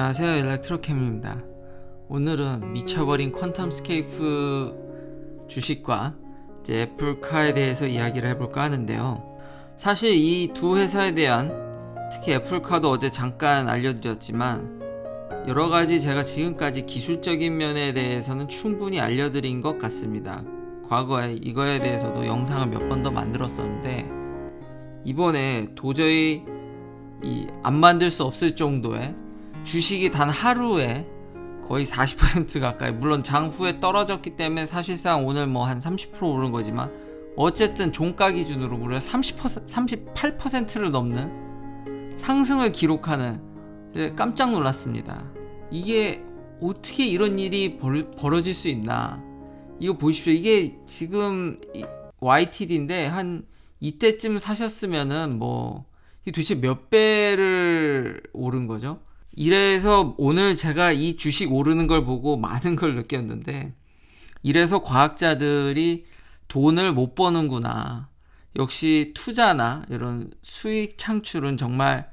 안녕하세요 일렉트로캠입니다. 오늘은 미쳐버린 퀀텀 스케이프 주식과 이제 애플카에 대해서 이야기를 해볼까 하는데요. 사실 이 두 회사에 대한 특히 애플카도 어제 잠깐 알려드렸지만 여러가지 제가 지금까지 기술적인 면에 대해서는 충분히 알려드린 것 같습니다. 과거에 이거에 대해서도 영상을 몇 번 더 만들었었는데 이번에 도저히 이 안 만들 수 없을 정도의 주식이 단 하루에 거의 40% 가까이 물론 장 후에 떨어졌기 때문에 사실상 오늘 뭐 한 30% 오른 거지만 어쨌든 종가 기준으로 무려 30% 38%를 넘는 상승을 기록하는 네, 깜짝 놀랐습니다. 이게 어떻게 이런 일이 벌, 벌어질 수 있나? 이거 보십시오. 이게 지금 YTD인데 한 이때쯤 사셨으면은 뭐 이게 도대체 몇 배를 오른 거죠? 이래서 오늘 제가 이 주식 오르는 걸 보고 많은 걸 느꼈는데 이래서 과학자들이 돈을 못 버는구나. 역시 투자나 이런 수익 창출은 정말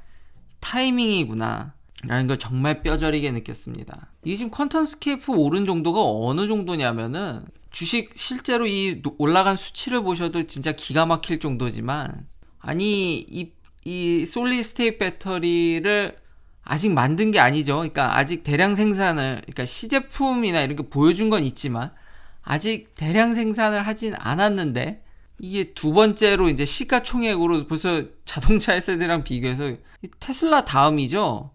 타이밍이구나. 라는 걸 정말 뼈저리게 느꼈습니다. 이게 지금 퀀텀스케이프 오른 정도가 어느 정도냐면은 주식 실제로 이 올라간 수치를 보셔도 진짜 기가 막힐 정도지만 아니 이, 이 솔리 스테이트 배터리를 아직 만든 게 아니죠. 그러니까 아직 대량 생산을 그러니까 시제품이나 이런 게 보여준 건 있지만 아직 대량 생산을 하진 않았는데 이게 두 번째로 이제 시가총액으로 벌써 자동차 회사들이랑 비교해서 테슬라 다음이죠.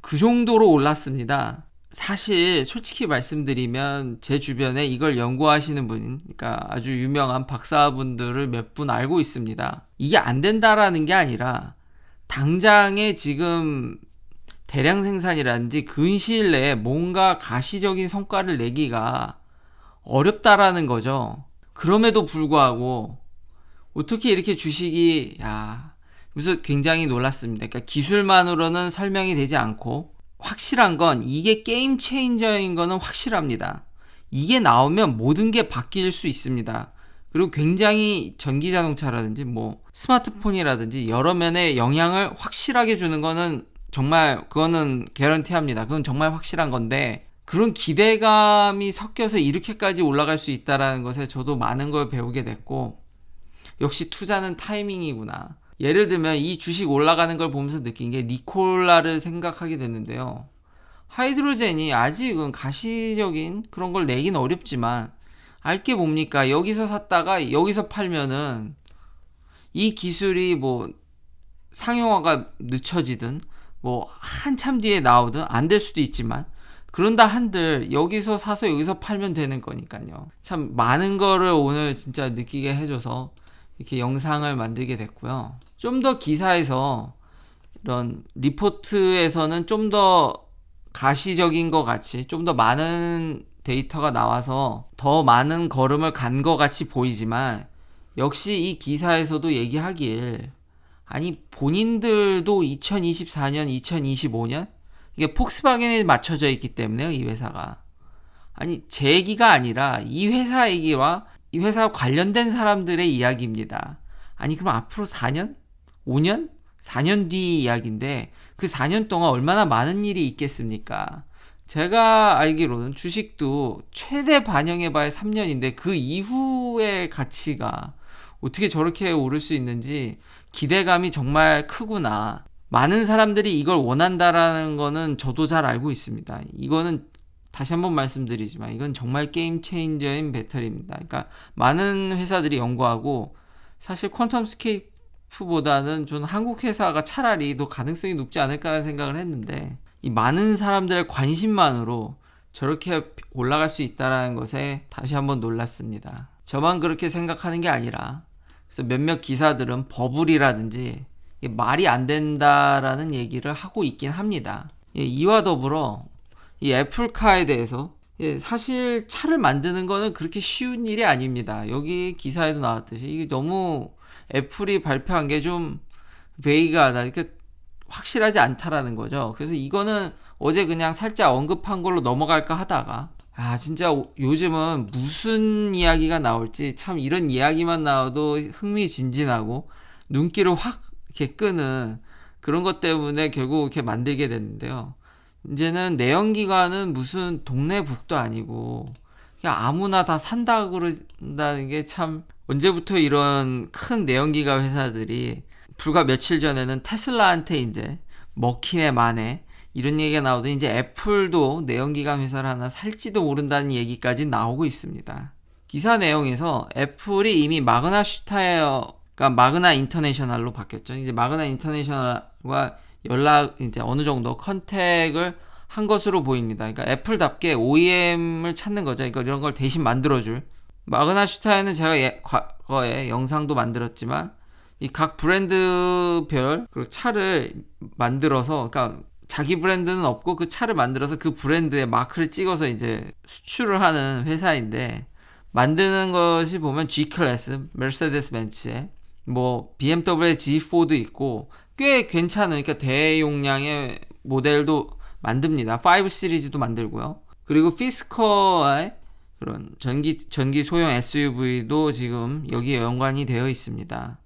그 정도로 올랐습니다. 사실 솔직히 말씀드리면 제 주변에 이걸 연구하시는 분, 그러니까 아주 유명한 박사분들을 몇 분 알고 있습니다. 이게 안 된다라는 게 아니라 당장에 지금 대량 생산이라든지 근시일 내에 뭔가 가시적인 성과를 내기가 어렵다라는 거죠. 그럼에도 불구하고 어떻게 이렇게 주식이 야 그래서 굉장히 놀랐습니다. 그러니까 기술만으로는 설명이 되지 않고 확실한 건 이게 게임 체인저인 거는 확실합니다. 이게 나오면 모든 게 바뀔 수 있습니다. 그리고 굉장히 전기 자동차라든지 뭐 스마트폰이라든지 여러 면에 영향을 확실하게 주는 거는 정말 그거는 개런티합니다. 그건 정말 확실한 건데 그런 기대감이 섞여서 이렇게까지 올라갈 수 있다라는 것에 저도 많은 걸 배우게 됐고 역시 투자는 타이밍이구나. 예를 들면 이 주식 올라가는 걸 보면서 느낀 게 니콜라를 생각하게 됐는데요. 하이드로젠이 아직은 가시적인 그런 걸 내긴 어렵지만 알게 뭡니까? 여기서 샀다가 여기서 팔면은 이 기술이 뭐 상용화가 늦춰지든 뭐 한참 뒤에 나오든 안 될 수도 있지만 그런다 한들 여기서 사서 여기서 팔면 되는 거니까요. 참 많은 거를 오늘 진짜 느끼게 해줘서 이렇게 영상을 만들게 됐고요. 좀 더 기사에서 이런 리포트에서는 좀 더 가시적인 것 같이 좀 더 많은 데이터가 나와서 더 많은 걸음을 간 것 같이 보이지만 역시 이 기사에서도 얘기하길 아니 본인들도 2024년, 2025년 이게 폭스바겐에 맞춰져 있기 때문에요, 이 회사가. 아니 제 얘기가 아니라 이 회사 얘기와 이 회사 관련된 사람들의 이야기입니다. 아니 그럼 앞으로 4년? 5년? 4년 뒤 이야기인데 그 4년 동안 얼마나 많은 일이 있겠습니까? 제가 알기로는 주식도 최대 반영해봐야 3년인데 그 이후의 가치가 어떻게 저렇게 오를 수 있는지 기대감이 정말 크구나. 많은 사람들이 이걸 원한다라는 거는 저도 잘 알고 있습니다. 이거는 다시 한번 말씀드리지만 이건 정말 게임 체인저인 배터리입니다. 그러니까 많은 회사들이 연구하고 사실 퀀텀 스케이프보다는 저는 한국 회사가 차라리 더 가능성이 높지 않을까라는 생각을 했는데 이 많은 사람들의 관심만으로 저렇게 올라갈 수 있다라는 것에 다시 한번 놀랐습니다. 저만 그렇게 생각하는 게 아니라 그래서 몇몇 기사들은 버블이라든지 말이 안 된다라는 얘기를 하고 있긴 합니다. 예, 이와 더불어 이 애플카에 대해서 예, 사실 차를 만드는 거는 그렇게 쉬운 일이 아닙니다. 여기 기사에도 나왔듯이 이게 너무 애플이 발표한 게 좀 베이가하다, 이렇게 확실하지 않다라는 거죠. 그래서 이거는 어제 그냥 살짝 언급한 걸로 넘어갈까 하다가 아, 진짜 요즘은 무슨 이야기가 나올지 참 이런 이야기만 나와도 흥미진진하고 눈길을 확 이렇게 끄는 그런 것 때문에 결국 이렇게 만들게 됐는데요. 이제는 내연기관은 무슨 동네 북도 아니고 그냥 아무나 다 산다 그런다는 게 참 언제부터 이런 큰 내연기관 회사들이 불과 며칠 전에는 테슬라한테 이제 먹히네 마네 이런 얘기가 나오더니 이제 애플도 내연기관 회사를 하나 살지도 모른다는 얘기까지 나오고 있습니다. 기사 내용에서 애플이 이미 마그나 슈타이어가 마그나 인터내셔널로 바뀌었죠. 이제 마그나 인터내셔널과 연락 이제 어느 정도 컨택을 한 것으로 보입니다. 그러니까 애플답게 OEM을 찾는 거죠. 그러니까 이런 걸 대신 만들어줄. 마그나 슈타이어는 제가 예, 과거에 영상도 만들었지만 이 각 브랜드별 그 차를 만들어서 그러니까 자기 브랜드는 없고 그 차를 만들어서 그 브랜드의 마크를 찍어서 이제 수출을 하는 회사인데 만드는 것이 보면 G 클래스, 메르세데스 벤츠에 뭐 BMW G4도 있고 꽤 괜찮은 그러니까 대용량의 모델도 만듭니다. 5 시리즈도 만들고요. 그리고 피스커의 그런 전기 전기 소형 SUV도 지금 여기에 연관이 되어 있습니다.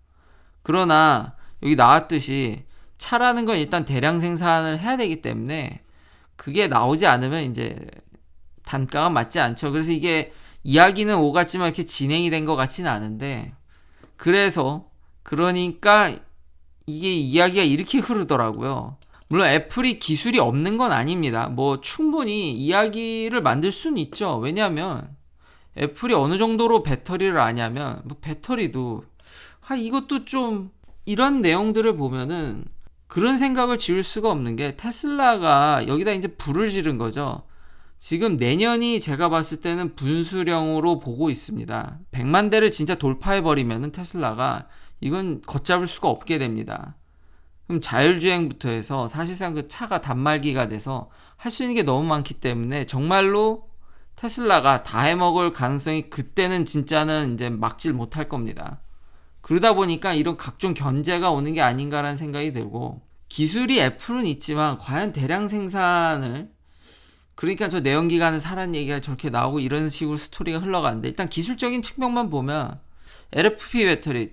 그러나 여기 나왔듯이 차라는 건 일단 대량 생산을 해야 되기 때문에 그게 나오지 않으면 이제 단가가 맞지 않죠. 그래서 이게 이야기는 오갔지만 이렇게 진행이 된 것 같지는 않은데 그래서 그러니까 이게 이야기가 이렇게 흐르더라고요. 물론 애플이 기술이 없는 건 아닙니다. 뭐 충분히 이야기를 만들 수는 있죠. 왜냐하면 애플이 어느 정도로 배터리를 아냐면 뭐 배터리도 아 이것도 좀 이런 내용들을 보면은 그런 생각을 지울 수가 없는 게 테슬라가 여기다 이제 불을 지른 거죠. 지금 내년이 제가 봤을 때는 분수령으로 보고 있습니다. 100만 대를 진짜 돌파해 버리면은 테슬라가 이건 걷잡을 수가 없게 됩니다. 그럼 자율주행부터 해서 사실상 그 차가 단말기가 돼서 할 수 있는 게 너무 많기 때문에 정말로 테슬라가 다 해먹을 가능성이 그때는 진짜는 이제 막질 못할 겁니다. 그러다 보니까 이런 각종 견제가 오는 게 아닌가라는 생각이 들고 기술이 애플은 있지만 과연 대량 생산을 그러니까 저 내연기관은 사란 얘기가 저렇게 나오고 이런 식으로 스토리가 흘러가는데 일단 기술적인 측면만 보면 LFP 배터리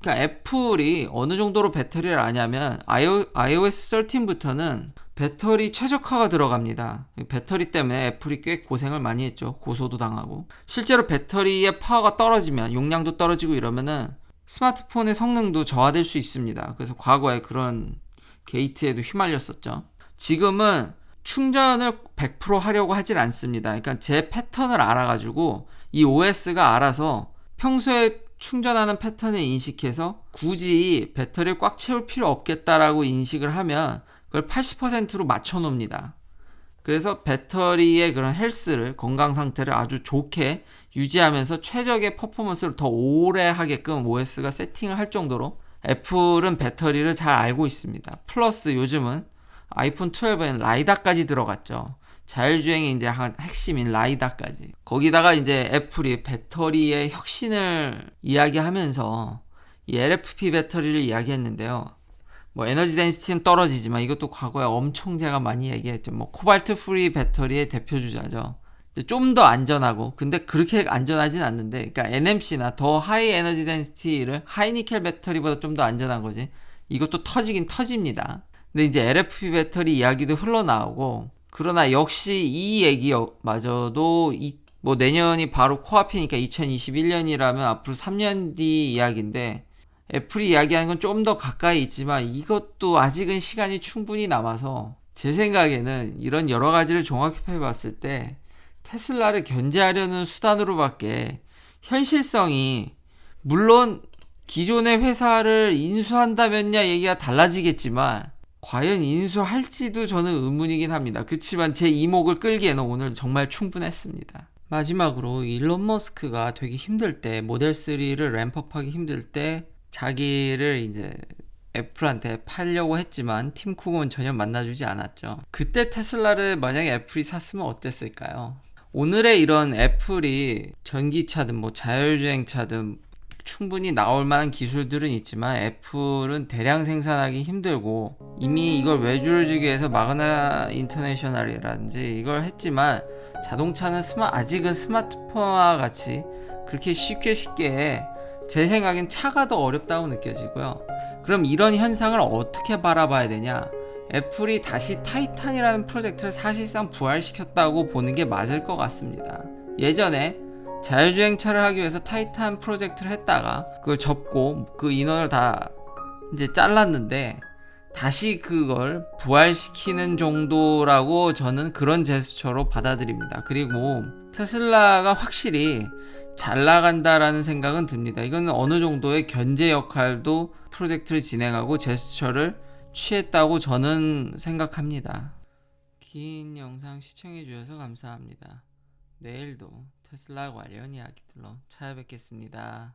그러니까 애플이 어느 정도로 배터리를 아냐면 iOS 13부터는 배터리 최적화가 들어갑니다. 배터리 때문에 애플이 꽤 고생을 많이 했죠. 고소도 당하고. 실제로 배터리의 파워가 떨어지면 용량도 떨어지고 이러면은 스마트폰의 성능도 저하될 수 있습니다. 그래서 과거에 그런 게이트에도 휘말렸었죠. 지금은 충전을 100% 하려고 하질 않습니다. 그러니까 제 패턴을 알아가지고 이 OS가 알아서 평소에 충전하는 패턴을 인식해서 굳이 배터리를 꽉 채울 필요 없겠다라고 인식을 하면 그걸 80%로 맞춰 놓습니다. 그래서 배터리의 그런 헬스를 건강 상태를 아주 좋게 유지하면서 최적의 퍼포먼스를 더 오래 하게끔 OS가 세팅을 할 정도로 애플은 배터리를 잘 알고 있습니다. 플러스 요즘은 아이폰 12에는 라이다까지 들어갔죠. 자율주행의 이제 핵심인 라이다까지. 거기다가 이제 애플이 배터리의 혁신을 이야기하면서 이 LFP 배터리를 이야기했는데요. 뭐 에너지 덴시티는 떨어지지만 이것도 과거에 엄청 제가 많이 얘기했죠. 뭐 코발트 프리 배터리의 대표 주자죠. 좀 더 안전하고 근데 그렇게 안전하진 않는데 그러니까 NMC나 더 하이 에너지 덴시티를 하이 니켈 배터리보다 좀 더 안전한 거지. 이것도 터지긴 터집니다. 근데 이제 LFP 배터리 이야기도 흘러나오고 그러나 역시 이 얘기마저도 이, 뭐 내년이 바로 코앞이니까 2021년이라면 앞으로 3년 뒤 이야기인데 애플이 이야기하는 건 좀 더 가까이 있지만 이것도 아직은 시간이 충분히 남아서 제 생각에는 이런 여러 가지를 종합해 봤을 때 테슬라를 견제하려는 수단으로밖에 현실성이 물론 기존의 회사를 인수한다면야 얘기가 달라지겠지만 과연 인수할지도 저는 의문이긴 합니다. 그렇지만 제 이목을 끌기에는 오늘 정말 충분했습니다. 마지막으로 일론 머스크가 되게 힘들 때 모델 3를 램프업하기 힘들 때 자기를 이제 애플한테 팔려고 했지만 팀 쿡은 전혀 만나주지 않았죠. 그때 테슬라를 만약에 애플이 샀으면 어땠을까요? 오늘의 이런 애플이 전기차든 뭐 자율주행차든 충분히 나올 만한 기술들은 있지만 애플은 대량 생산하기 힘들고 이미 이걸 외주를 주기 위해서 마그나 인터내셔널이라든지 이걸 했지만 자동차는 스마 아직은 스마트폰과 같이 그렇게 쉽게 쉽게 제 생각엔 차가 더 어렵다고 느껴지고요. 그럼 이런 현상을 어떻게 바라봐야 되냐? 애플이 다시 타이탄이라는 프로젝트를 사실상 부활시켰다고 보는 게 맞을 것 같습니다. 예전에 자율주행차를 하기 위해서 타이탄 프로젝트를 했다가 그걸 접고 그 인원을 다 이제 잘랐는데 다시 그걸 부활시키는 정도라고 저는 그런 제스처로 받아들입니다. 그리고 테슬라가 확실히 잘 나간다라는 생각은 듭니다. 이거는 어느 정도의 견제 역할도 프로젝트를 진행하고 제스처를 취했다고 저는 생각합니다. 긴 영상 시청해 주셔서 감사합니다. 내일도 테슬라 관련 이야기들로 찾아뵙겠습니다.